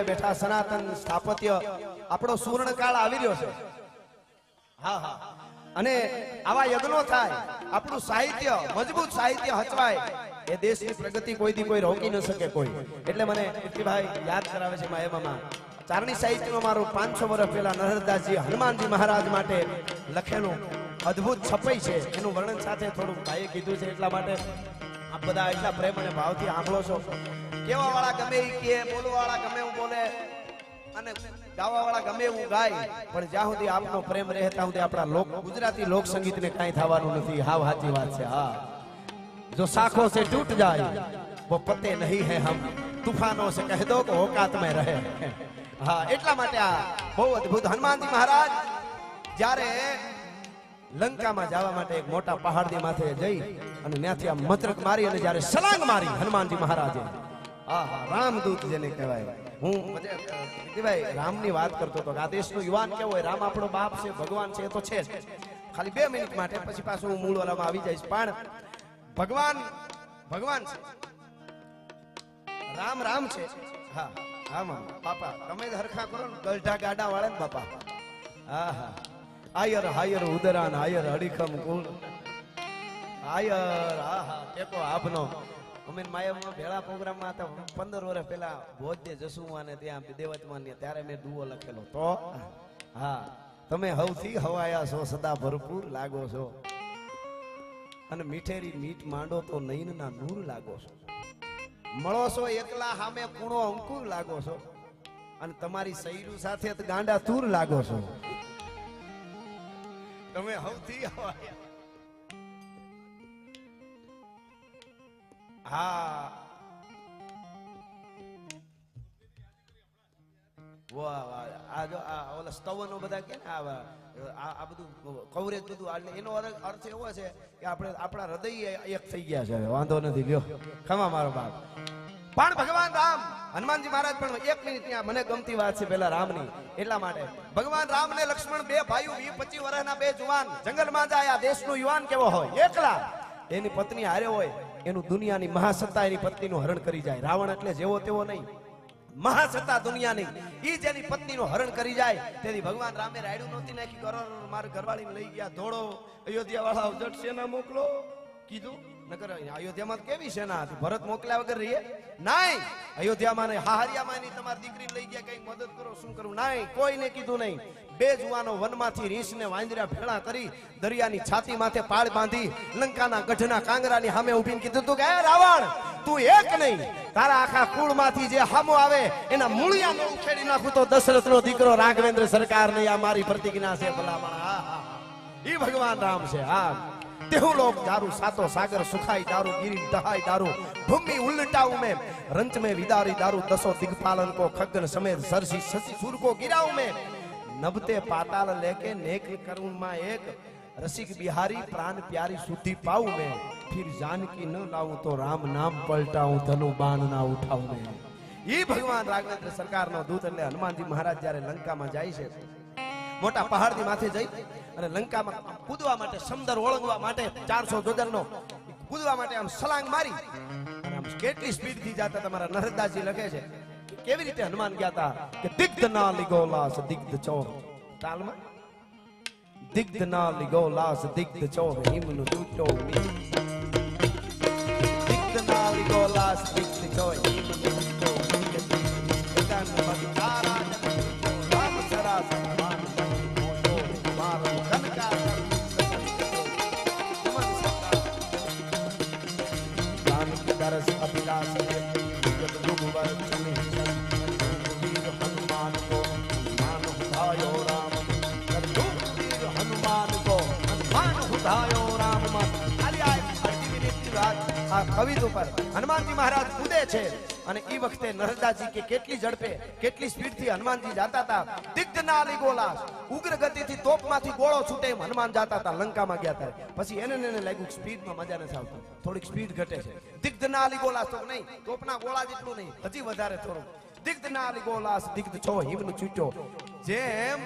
ટીમે બેઠા સનાતન સ્થાપત્ય. આપણો સુવર્ણકાળ આવી રહ્યો છે. અને આવા યજ્ઞો થાય, આપણું સાહિત્ય, મજબૂત સાહિત્ય હચવાય, એ દેશની પ્રગતિ કોઈથી કોઈ રોકી ન શકે કોઈ. એટલે મને કીર્તિભાઈ યાદ કરાવે છે માયા મામા. ચારણી સાહિત્યમાં મારું પાંચસો વર્ષ પહેલા નરહરદાસજી હનુમાનજી મહારાજ માટે લખેલું અદ્ભુત છપાઈ છે. એનું વર્ણન સાથે થોડું ભાઈએ કીધું છે એટલા માટે આપ બધા એટલા પ્રેમ અને ભાવથી આંભળો છો. કેવા વાળા ગમે એ કે બોલવા વાળા ગમે એવું બોલે, અને ગાવા વાળા ગમે એવું ગાય, પણ જ્યાં સુધી આપનો પ્રેમ રહે સુધી આપણા લોક, ગુજરાતી લોક સંગીત ને કાંઈ થવાનું નથી. હાવ સાચી વાત છે, હા. જો સાખો સે ટૂટ જાય, વો પતે નહીં હે હમ. તૂફાનો સે કહે દો કે ઓકાત મે રહે. હા, એટલા માટે આ બહુ અદ્ભુત. હનુમાનજી મહારાજ, જ્યારે લંકામાં જવા માટે એક મોટા પહાડની માથે જઈ, અને ત્યાંથી આ મત્રક મારી અને જ્યારે સલાંગ મારી હનુમાનજી મહારાજે આહા રામદૂત જેને કહેવાય. હું બધે, રામની વાત કરતો હતો આ દેશનો યુવાન કેવો હોય? રામ આપણો બાપ છે ભગવાન છે એ તો છે જ. ખાલી બે મિનિટ માટે પછી પાછું હું મૂળ વાલામાં આવી જઈશ. પણ ભગવાન ભગવાન છે. રામ રામ છે. હા હા મામા. બાપા તમે હરખા કરો ને ગલઢા ગાડા વાળા ને બાપા. હા હા આયર હાયર ઉદરાન હાયર હડીખમ કુલ આયર આહા. હા ટેકો આપનો અમે માયામાં ભેળા પ્રોગ્રામમાં હતા. પંદર વર્ષ પહેલા ભોજને, જસુમાં ને ત્યાં દેવતમાન ત્યારે મેં દુઓ લખેલો. તો, હા, તમે હવથી હવાયા છો, સદા ભરપૂર લાગો છો. અને મીઠેરી મીઠ માંડો તો નયનના નૂર લાગો છો. મળો છો એકલા સામે કૂણો અંકુર લાગો છો. અને તમારી સૈરું સાથે ગાંડા તૂર લાગો છો. તમે હવથી હવાયા. હા. વાહ વાહ. આ જો, આ ઓલા સ્તવનો બધા કે ને આ આ બધું કવરેજ બધું એનો અર્થ એવો છે કે આપણે આપણા હૃદય એક થઈ ગયા છે વાંધો નથી, લ્યો. ખમા મારો બાપ. પણ ભગવાન રામ, હનુમાનજી મહારાજ પણ એક મિનિટ ત્યાં, મને ગમતી વાત છે પેલા રામની. એટલા માટે. ભગવાન રામ ને લક્ષ્મણ બે ભાઈઓ વી પચીસ વર્ષના બે જુવાન જંગલમાં જાય, આ દેશનું યુવાન કેવો હોય? એકલા. એની પત્ની હારે હોય. એનું દુનિયાની મહાસત્તા એની પત્નીનું હરણ કરી જાય. રાવણ એટલે જેવો તેવો નહીં. મહાસત્તા દુનિયાની. ઈ જેની પત્નીનું હરણ કરી જાય. તેથી ભગવાન રામે રાયડું નહોતી નાખી. કરો મારા ઘરવાળીને લઈ ગયા. ધોળો અયોધ્યા વાળા જટ સેના મોકલો. કીધું? નકર અયોધ્યામાં કેવી સેના હતી? ભરત મોકલ્યા વગર રહીએ? નાઈ! અયોધ્યામાં હાહરિયામાં તમારી દીકરી લઈ ગયા, કઈ મદદ કરો, શું કરું? નાઈ! કોઈને કીધું નહીં. બે જુવાનો વનમાંથી રીંછને વાંદરા ભેળા કરી દરિયાની છાતી માથે પાળ બાંધી લંકાના ગઢના કાંગરાની સામે ઊભીને કીધું તું કે રાવણ, તું એક નહીં. તારા આખા કુળમાંથી જે હામો આવે, એના મૂળિયા ન ઉખેડી નાખું તો દશરથનો દીકરો રાઘવેન્દ્ર સરકાર નહીં આ મારી પ્રતિજ્ઞા છે ભલામણ. હા હા. ઈ ભગવાન રામ છે, હા. તેહુ લોક દારૂ સાતો સાગર સુખાય દારૂ ગિરી, દહાઈ, દારૂ ભૂમિ ઉલટા ઉમે રંચ મે વિદારી દારૂ દસો દિગપાલન કો ખગન સમેત સરસી સસી સુર કો ગિરા ઉમે નબતે પાતાલ લેકે નેક કરુણમાં એક. રસિક બિહારી પ્રાણ પ્યારી સુધી પાઉં મે. ફિર જાનકી ન લાવું તો રામ નામ પલટાઉં ધનુ બાણ ના ઉઠાવું મે. ઈ ભગવાન રાઘવેન્દ્ર સરકારનો દૂત એટલે હનુમાનજી મહારાજ જ્યારે લંકામાં જાય છે, મોટા પહાડની માથે જઈ અને લંકામાં કૂદવા માટે સમદર ઓળંગવા માટે ચારસો જોજરનો કૂદવા માટે આમ સલાંગ મારી. આમ કેટલી સ્પીડથી જાતા તમારા નરદાસજી લખે છે કેવી રીતે હનુમાન ગયા હતા કે દિગ્ધ ના લીગો લાસ દિગ્ધ ચોર. તાલમાં? દિગ્ધ ના લીગો લાસ દિગ્ધ ચોર, હિમનું તૂટો મી. દિગ્ધ ના લીગો લાસ દિગ્ધ ચોર, હિમનું હનુમાનજી મહારાજ કૂદે છે. અને એ વખતે નરદાજી કે કેટલી ઝડપે, કેટલી સ્પીડથી હનુમાનજી જાતા હતા. દિગ્ધનાલી ગોલા ઉગ્ર ગતિથી તોપમાંથી ગોળો છૂટે એમ હનુમાન જાતા હતા, લંકામાં ગયા હતા પછી એને એને લાગ્યું સ્પીડ સ્પીડમાં મજા નથી આવતી. થોડીક સ્પીડ ઘટે છે. દિગ્ધનાલી ગોલા તો નહીં, તોપના ગોળા જેટલું નહીં, હજી વધારે થોડું. દિગ્ધ ના અલી ગોલાસ દિગ્ધ છો, હિમનું છૂટ્યો જેમ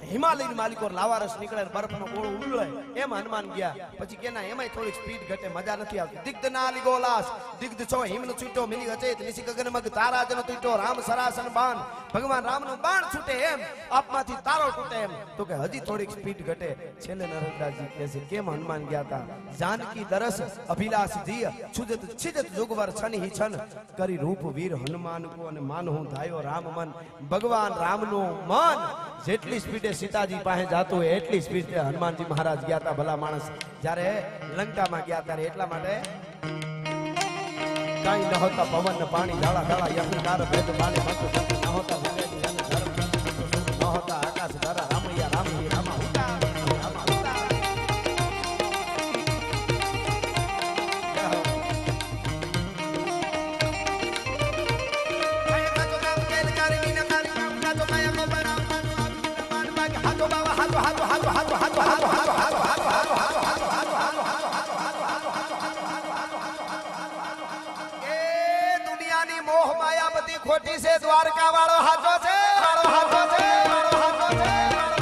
હિમાલયની માલિકો લાવારસ નીકળે બરફનો ગોળો ઉડળે એમ હનુમાન ગયા. પછી કેના એમાંય થોડીક સ્પીડ ઘટે, મજા નથી આવતી. દિગ્ધ નાલી ગોલાસ, દિગ્ધ છો, હિમનો છૂટો, મિલી અચેત, નિશી ગગન મગ તારા જન તૂટો, રામ સરાસન બાણ. ભગવાન રામનું બાણ છૂટે એમ, આપમાંથી તારો તૂટે એમ. તો કે હજી થોડીક સ્પીડ ઘટે. છેલ્લે નરસિંહજી કહે છે, કેમ હનુમાન ગયા હતા જાનકી દરસ, અભિલાષ દિય છુજત, છિજત, જુગવર, છન હિ છન. કરી રૂપ વીર હનુમાન કો અને માન હું ધાયો રામ મન. ભગવાન રામનું મન જેટલી સ્પીડે સીતાજી પાસે જતું હોય, એટલી સ્પીડે હનુમાનજી મહારાજ ગયા હતા ભલા માણસ. જ્યારે લંકામાં ગયા ત્યારે એટલા માટે કઈ ન હોતા પવન, પાણી, ઝાડા ઝાડા, યજ્ઞકાર, ભેદ દુનિયાની મોહ માયા બધી ખોટી છે દ્વારકા વાળો હાચો છે વાળો હાચો છે વાળો હાચો છે.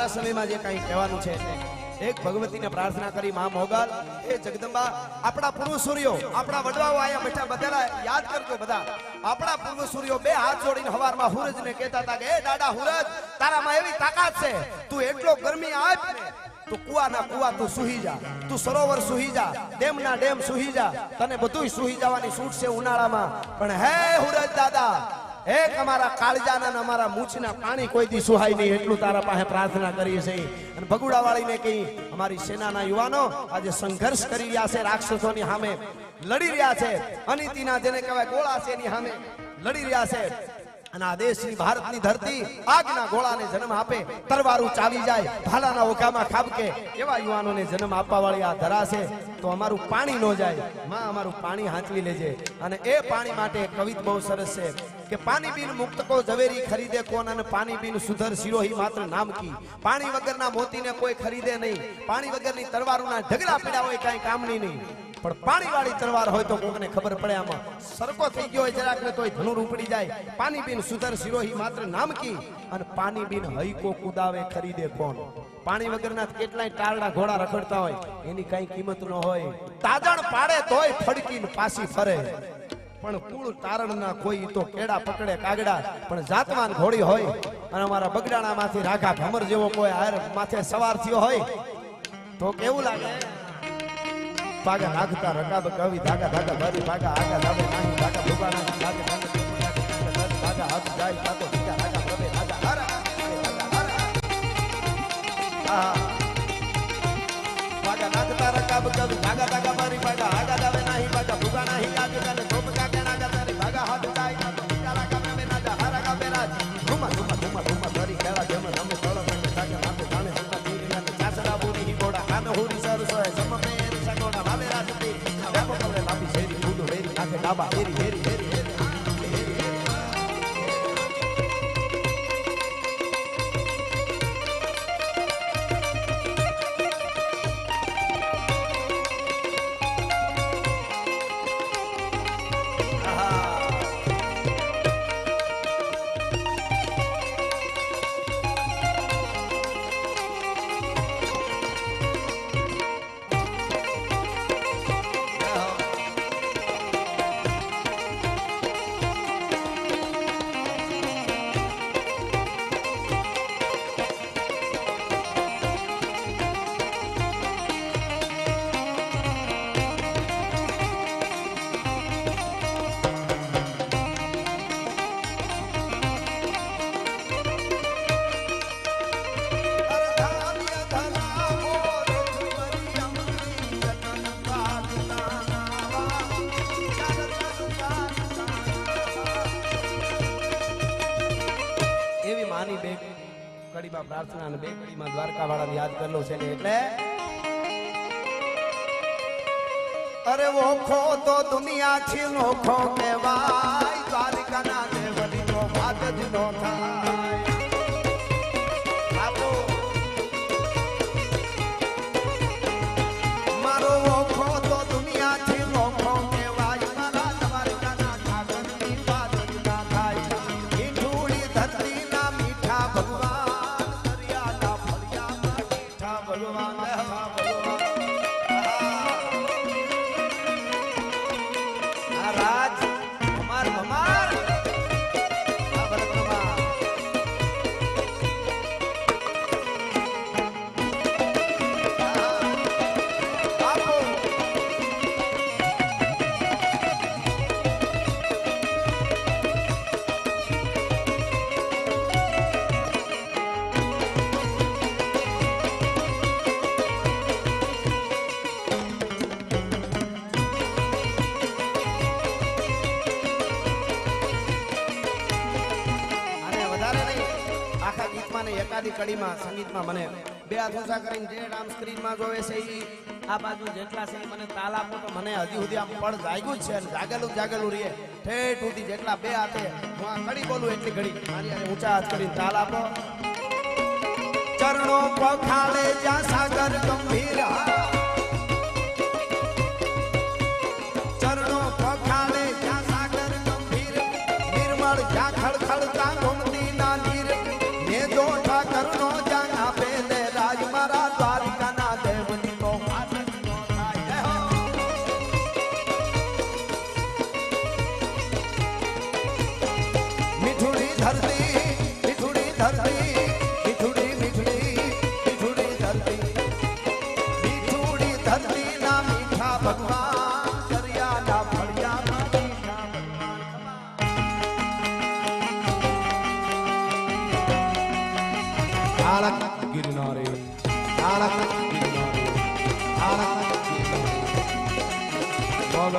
મારે સમયમાં જે કંઈ કહેવાનું છે એક ભગવતીને પ્રાર્થના કરી, મા મોગલ, એ જગદંબા, આપણા પૂર્વ આપણા વડવાઓ આયા બેઠા બધા યાદ કરજો બધા. આપણા પૂર્વ બે હાથ જોડીને હવારમાં હુરજને કહેતા હતા કે, એ દાદા હુરજ, તારામાં એવી તાકાત છે. તું એટલો ગરમી આપ તું કુવાના કુવા તું સુહી જા. તું સરોવર સુહી જા. ડેમના ડેમ સુહી જા. તને બધુંય સુહી જવાની છૂટ છે ઉનાળામાં. પણ હે હુરજ દાદા એક અમારા કાળજાના અમારા મૂછના પાણી કોઈ દી સુહાય નહીં, એટલું તારા પાસે પ્રાર્થના કરીએ છીએ. અને ભગુડા વાળીને કહી, અમારી સેનાના યુવાનો આજે સંઘર્ષ કરી રહ્યા છે, રાક્ષસોની સામે લડી રહ્યા છે. અનિતિના જેને કહેવાય ગોળા છે એની સામે લડી રહ્યા છે. અને આ દેશની ભારતની ધરતી આગના ગોળાને જન્મ આપે તરવારું ચાવી જાય, ભાલાના ઓઘામાં ખાબકે, એવા યુવાનોને જન્મ આપવા વાળી આ ધરા તો અમારું પાણી ન જાય, માં અમારું પાણી હાંચવી લેજે. અને એ પાણી માટે કવિત બહુ સરસ છે કે પાણી બિન મુક્ત કો ઝવેરી ખરીદે કોણ અને પાણી બિન સુધર સિરોહી માત્ર નામ કી. પાણી વગરના મોતીને કોઈ ખરીદે નહીં. પાણી વગરની તરવારુના ઢગલા પીડા હોય કાંઈ કામની નહીં. પણ પાણી વાળી તલવાર હોય તો કોકને ખબર પડે આમાં સરકો થઈ ગયો હોય જરાક ને તોય ધનુર ઉપડી જાય. પાણી બિન સુધર સિરોહી માત્ર નામકી અને પાણી બિન હૈકો કુદાવે ખરીદે કોણ? પાણી વગરના કેટલાય ટાળડા ઘોડા રખડતા હોય, એની કઈ કિંમત ન હોય. તાજણ પાડે તોય ફડકીને પાછી ફરે. પણ કુળ તારણના કોઈ તો કેડા પકડે કાગડા, પણ જાતવાન ઘોડી હોય અને અમારા બગડાણામાંથી રાઘા ભમર જેવો કોઈ હાર માથે સવાર થયો હોય, તો કેવું લાગે? ભાગા નાખતા રકા બકાવી ધાગા ધાગા ભરી ભાગા આગા લાવે નાખી ધાગા ભૂગા નાખી ધાગા ધાગા ધાગા હાથ જાય પાકો ટીકા ધાગા ભરે ધાગા હર ભાગા નાખતા રકા બકાવી ધાગા ધાગા Baba. Baba. કડીમાં પ્રાર્થના અને બે કડીમાં દ્વારકા વાળાને યાદ કરેલો છે એટલે અરે ઓખો તો દુનિયા છે ઓખો કહેવાય. દ્વારકાના દેવની નો ભાગ જ નો થાય મીઠા ગીતમાં કડીમાં સંગીતમાં મને બે હાથ કરીને જે આમ સ્ક્રીનમાં જોવે છે એ આ બાજુ જેટલા છે મને તાલ તો મને હજી સુધી આમ પડ જાગ્યું છે અને જાગેલું જાગેલું રહે ઠેઠ સુધી જેટલા બે હાથે હું આ કડી બોલું એટલી ઘડી મારી અને ઊંચા હાથ કરીને તાલ ચરણો પખાડે જ્યાં સાગર ગંભીર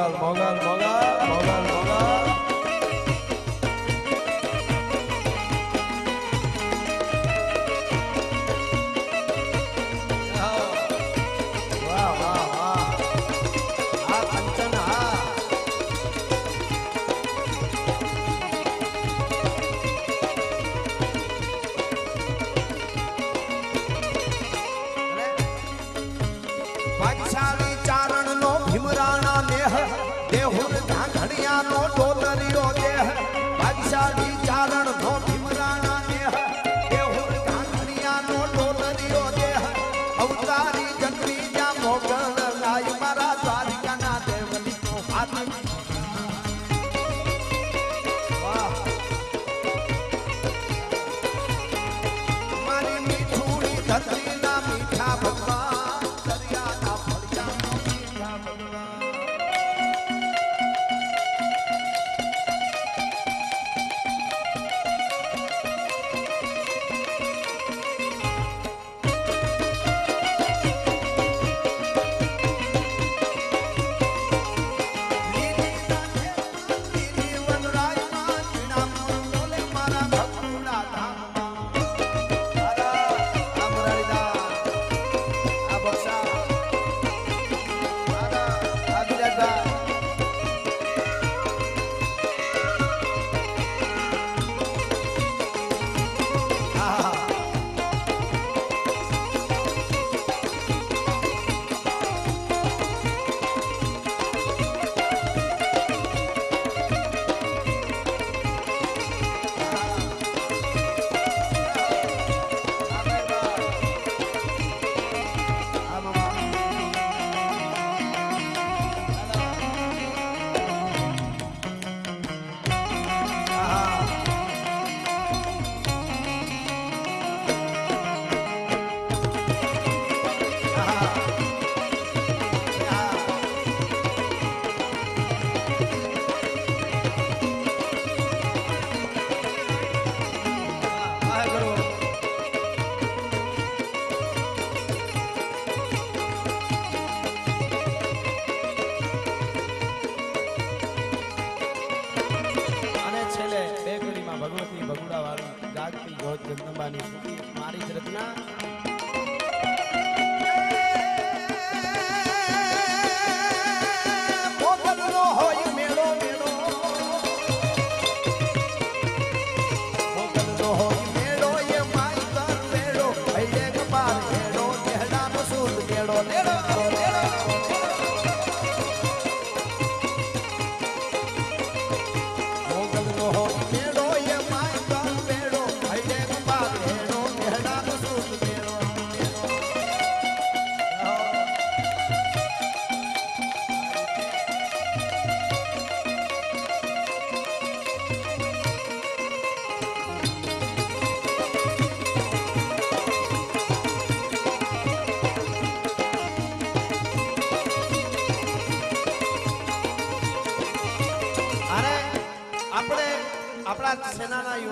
મોગલ મોગલ મોગલ મોગલ મોગલ. દેવની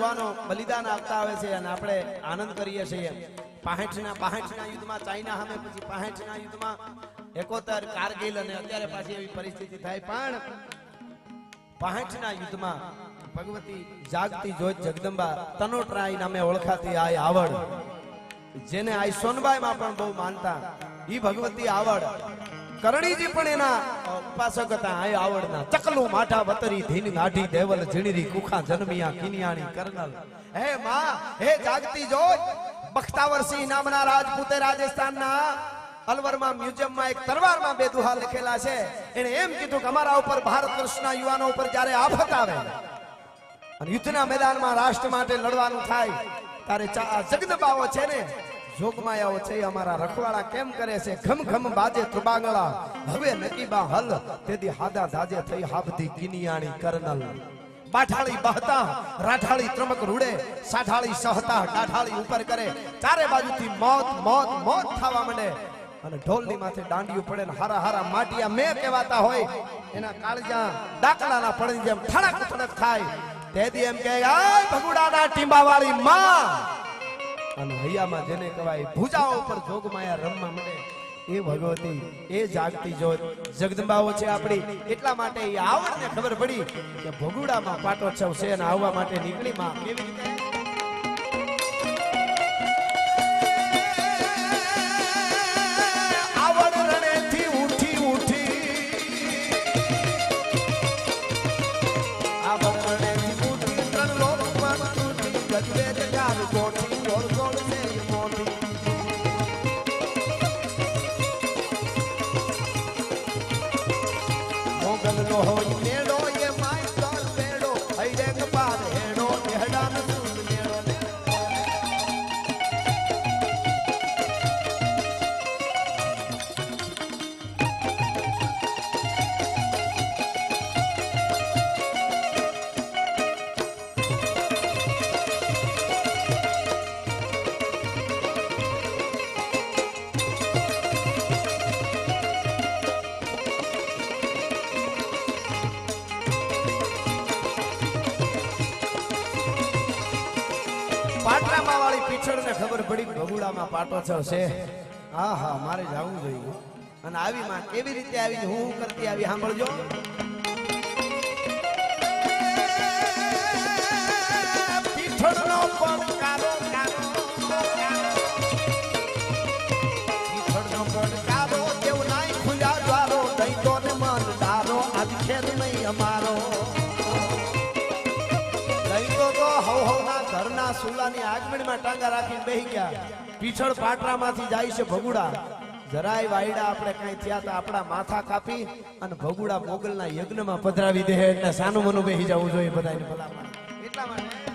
યુવાનો બલિદાન આપતા આવે છે અને આપણે આનંદ કરીએ છીએ. પાહેઠના પાહેઠના યુદ્ધમાં ચાઇના સામે, પછી પાહેઠના યુદ્ધમાં એકોતર કારગિલ અને અત્યારે પાછી એવી પરિસ્થિતિ થાય. પણ પાહેઠના યુદ્ધમાં ભગવતી જાગતી જોત જગદંબા તનોટરાય નામે ઓળખાતી આ આવડ, જેને આ સોનબાઈમાં પણ બહુ માનતા. ઈ ભગવતી આવડ કરણીજી પણ એના ઉપાસક હતા. આ આવડના. ચકલું માઠા વતરી ધીન ગાઢી દેવલ ઝીણીરી, કુખા જન્મિયા, કિનિયાણી, કરનલ. હે માં, હે જાગતી જોત બખ્તાવરસિંહ નામના રાજપૂતે રાજસ્થાનના અલવરમાં મ્યુઝિયમમાં એક તરવારમાં બે દુહા લખેલા છે. એને એમ કીધું કે અમારા ઉપર ભારત વર્ષના યુવાનો ઉપર જ્યારે આફત આવે અને યુદ્ધના મેદાનમાં રાષ્ટ્ર માટે લડવાનું થાય, ત્યારે ચા- છે ને જોગમાયાઓ છે, અમારા રખવાડા કેમ કરે છે? ઘમ ઘમ બાજે ત્રુબાંગળા. હવે નકીબા હલ, તેથી હાદા ધાજે થઈ હાબધી કિનિયાણી કરનલ. બાઠાળી બહતા, રાઠાળી ત્રમક રૂડે, સાઠાળી સહતા ડાઠાળી ઉપર કરે. ચારે બાજુથી મોત મોત મોત થવા માંડે. અને ઢોલની માથે દાંડિયું પડે ને હારા હારા માટિયા મેં કહેવાતા હોય. એના કાળજા ડાકડાના પડે જેમ ઠણક ઠણક થાય. તેથી એમ આ ભગુડાના ટીંબાવાળી માં અને હૈયામાં જેને કહેવાય ભૂજાઓ ઉપર જોગમાયા રમવા મળે એ ભગવતી, એ જાગતી જોત જગદંબાઓ છે આપણી, એટલા માટે એ આવડને ખબર પડી કે ભગુડામાં પાટોત્સવ છે અને આવવા માટે નીકળી માં કેવી રીતે? આવડ રણેથી પાટરામાં ને ખબર પડી ભગુડામાં પાટોત્સવ છે. હા હા મારે જવું જોઈએ. અને આવી માં કેવી રીતે આવી હું કરતી આવી, સાંભળજો. ઘરના સુલાની આગમણીમાં ટાંગા રાખીને બેહી ગયા. પીછળ પાટરામાંથી જાય છે ભગુડા. જરાય વાયડા આપણે કઈ થયા તો આપણા માથા કાપી અને ભગુડા મોગલના યજ્ઞમાં પધરાવી દે એટલે સાનું મનું બેહી જવું જોઈએ બધાને ભલા એટલા માટે